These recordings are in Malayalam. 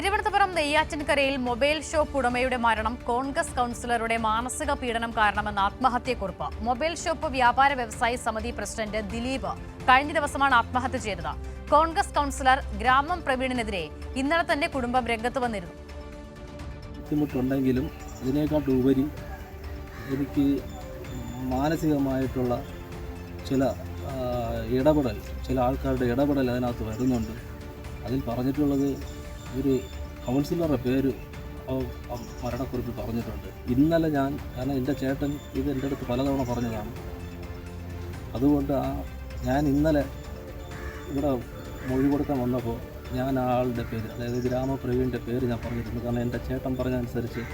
തിരുവനന്തപുരം നെയ്യാറ്റിൻകരയിൽ മൊബൈൽ ഷോപ്പ് ഉടമയുടെ മരണം. കോൺഗ്രസ് കൗൺസിലറുടെ മാനസിക പീഡനം കാരണമെന്ന ആത്മഹത്യക്കുറിപ്പ്. മൊബൈൽ ഷോപ്പ് വ്യാപാര വ്യവസായി സമിതി പ്രസിഡന്റ് ദിലീപ് കഴിഞ്ഞ ദിവസമാണ് ആത്മഹത്യ ചെയ്തത്. കോൺഗ്രസ് കൗൺസിലർ ഗ്രാമം പ്രവീണിനെതിരെ ഇന്നലെ തന്നെ കുടുംബം രംഗത്ത് വന്നിരുന്നു. ബുദ്ധിമുട്ടുണ്ടെങ്കിലും ഇതിനേക്കാട്ടുപരി എനിക്ക് മാനസികമായിട്ടുള്ള ചില ഇടപെടൽ ചില ആൾക്കാരുടെ ഇടപെടൽ അതിനകത്ത് വരുന്നുണ്ട്. അതിൽ പറഞ്ഞിട്ടുള്ളത് ഒരു കൗൺസിലറുടെ പേര് മരണക്കുറിപ്പിൽ പറഞ്ഞിട്ടുണ്ട്. ഇന്നലെ ഞാൻ കാരണം എന്റെ ചേട്ടൻ ഇത് എന്റെ അടുത്ത് പലതവണ പറഞ്ഞതാണ്. അതുകൊണ്ട് ആ ഞാൻ ഇന്നലെ ഇവിടെ മൊഴി കൊടുക്കാൻ വന്നപ്പോൾ ഞാൻ ആളുടെ പേര് അതായത് ഗ്രാമപ്രവീണിന്റെ പേര് ഞാൻ പറഞ്ഞിട്ടുണ്ട്. കാരണം എന്റെ ചേട്ടൻ പറഞ്ഞതനുസരിച്ച്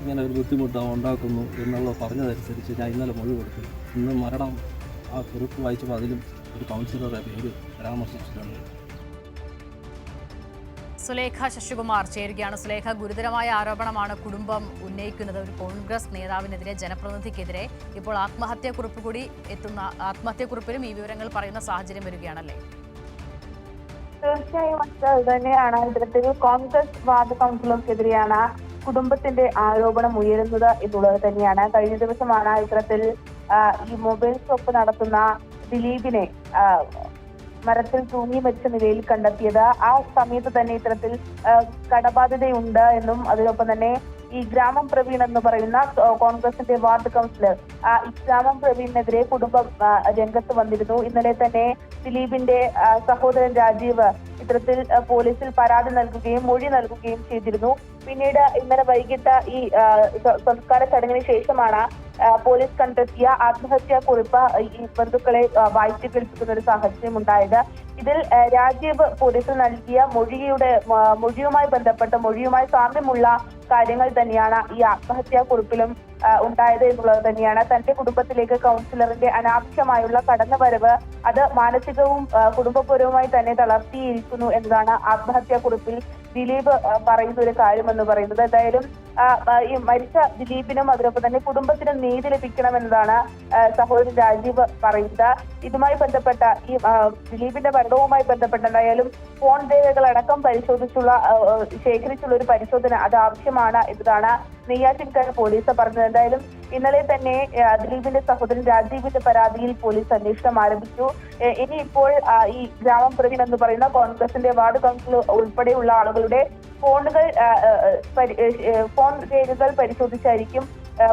ഇങ്ങനെ ഒരു ബുദ്ധിമുട്ട് ഉണ്ടാക്കുന്നു എന്നുള്ളത് പറഞ്ഞതനുസരിച്ച് ഞാൻ ഇന്നലെ മൊഴി കൊടുത്തു. ഇന്ന് മരണം ആ കുറിപ്പ് വായിച്ചപ്പോൾ അതിലും ഒരു കൗൺസിലറുടെ പേര് പരാമർശിച്ചിട്ടുണ്ട് സുലേഖ ശശികുമാർ ചേരുകയാണ്. സുലേഖ ഗുരുതരമായ ആരോപണമാണ് കുടുംബം ഉന്നയിക്കുന്നത്. ഒരു കോൺഗ്രസ് നേതാവിനെതിരെ ജനപ്രതിനിധിക്കെതിരെ ഇപ്പോൾ ആത്മഹത്യാക്കുറിപ്പ് കൂടി എത്തുന്ന ആത്മഹത്യാക്കുറിപ്പിലും ഈ വിവരങ്ങൾ പറയുന്ന സാഹചര്യം വരികയാണല്ലേ? തീർച്ചയായും തന്നെയാണ്. ഇത്തരത്തിൽ കോൺഗ്രസ് വാർഡ് കൗൺസിലർക്കെതിരെയാണ് കുടുംബത്തിന്റെ ആരോപണം ഉയരുന്നത് എന്നുള്ളത് തന്നെയാണ്. കഴിഞ്ഞ ദിവസമാണ് ഇത്തരത്തിൽ ഈ മൊബൈൽ ഷോപ്പ് നടത്തുന്ന ദിലീപിനെ മരത്തിൽ തൂങ്ങി മരിച്ച നിലയിൽ കണ്ടെത്തിയത്. ആ സമയത്ത് തന്നെ ഇത്തരത്തിൽ കടബാധ്യതയുണ്ട് എന്നും അതിനൊപ്പം തന്നെ ഈ ഗ്രാമം പ്രവീൺ എന്ന് പറയുന്ന കോൺഗ്രസിന്റെ വാർഡ് കൗൺസിലർ ആ, ഗ്രാമം പ്രവീണിനെതിരെ കുടുംബം രംഗത്ത് വന്നിരുന്നു. ഇന്നലെ തന്നെ ദിലീപിന്റെ സഹോദരൻ രാജീവ് ഇത്തരത്തിൽ പോലീസിൽ പരാതി നൽകുകയും മൊഴി നൽകുകയും ചെയ്തിരുന്നു. പിന്നീട് ഇന്നലെ വൈകിട്ട് ഈ സംസ്കാര ചടങ്ങിന് ശേഷമാണ് പോലീസ് കണ്ടെത്തിയ ആത്മഹത്യാ കുറിപ്പ് ഈ ബന്ധുക്കളെ വായിച്ചു കേൾപ്പിക്കുന്ന ഒരു സാഹചര്യം ഉണ്ടായത്. ഇതിൽ രാജീവ് പോലീസിൽ നൽകിയ മൊഴിയുടെ മൊഴിയുമായി ബന്ധപ്പെട്ട മൊഴിയുമായി സാമ്യമുള്ള കാര്യങ്ങൾ തന്നെയാണ് ഈ ആത്മഹത്യാ കുറിപ്പിലും ഉണ്ടായത് എന്നുള്ളത് തന്നെയാണ്. തന്റെ കുടുംബത്തിലേക്ക് കൗൺസിലറിന്റെ അനാവശ്യമായുള്ള കടന്നുവരവ് അത് മാനസികവും കുടുംബപൂരവുമായി തന്നെ തളർത്തിയിരിക്കുന്നു എന്നതാണ് ആത്മഹത്യാ കുറിപ്പിൽ ദിലീപ് പറയുന്ന ഒരു കാര്യം എന്ന് പറയുന്നത്. എന്തായാലും ഈ മരിച്ച ദിലീപിനും അതിനൊപ്പം തന്നെ കുടുംബത്തിനും നീതി ലഭിക്കണമെന്നതാണ് സഹോദരൻ രാജീവ് പറയുന്നത്. ഇതുമായി ബന്ധപ്പെട്ട ഈ ദിലീപിന്റെ മരണവുമായി ബന്ധപ്പെട്ടുണ്ടായാലും ഫോൺ രേഖകളടക്കം പരിശോധിച്ചുള്ള ശേഖരിച്ചുള്ള ഒരു പരിശോധന അത് ആവശ്യമാണ് എന്നതാണ് നെയ്യാറ്റിൻകര പോലീസ് പറഞ്ഞത്. എന്തായാലും ഇന്നലെ തന്നെ ദിലീപിന്റെ സഹോദരൻ രാജീവിന്റെ പരാതിയിൽ പോലീസ് അന്വേഷണം ആരംഭിച്ചു. ഇനി ഇപ്പോൾ ഈ ഗ്രാമം എന്ന് പറയുന്ന കോൺഗ്രസിന്റെ വാർഡ് കൗൺസിൽ ഉൾപ്പെടെയുള്ള ആളുകളുടെ ഫോണുകൾ ഫോൺ രേഖകൾ പരിശോധിച്ചായിരിക്കും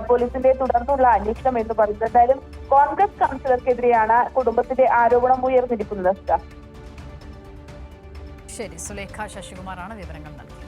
പോലീസിന്റെ തുടർന്നുള്ള അന്വേഷണം എന്ന് പറയുന്നത്. എന്തായാലും കോൺഗ്രസ് കൗൺസിലർക്കെതിരെയാണ് കുടുംബത്തിന്റെ ആരോപണം ഉയർന്നിരിക്കുന്നത് ശരി സുലേഖ ശശികുമാറാണ് വിവരങ്ങൾ നൽകിയത്.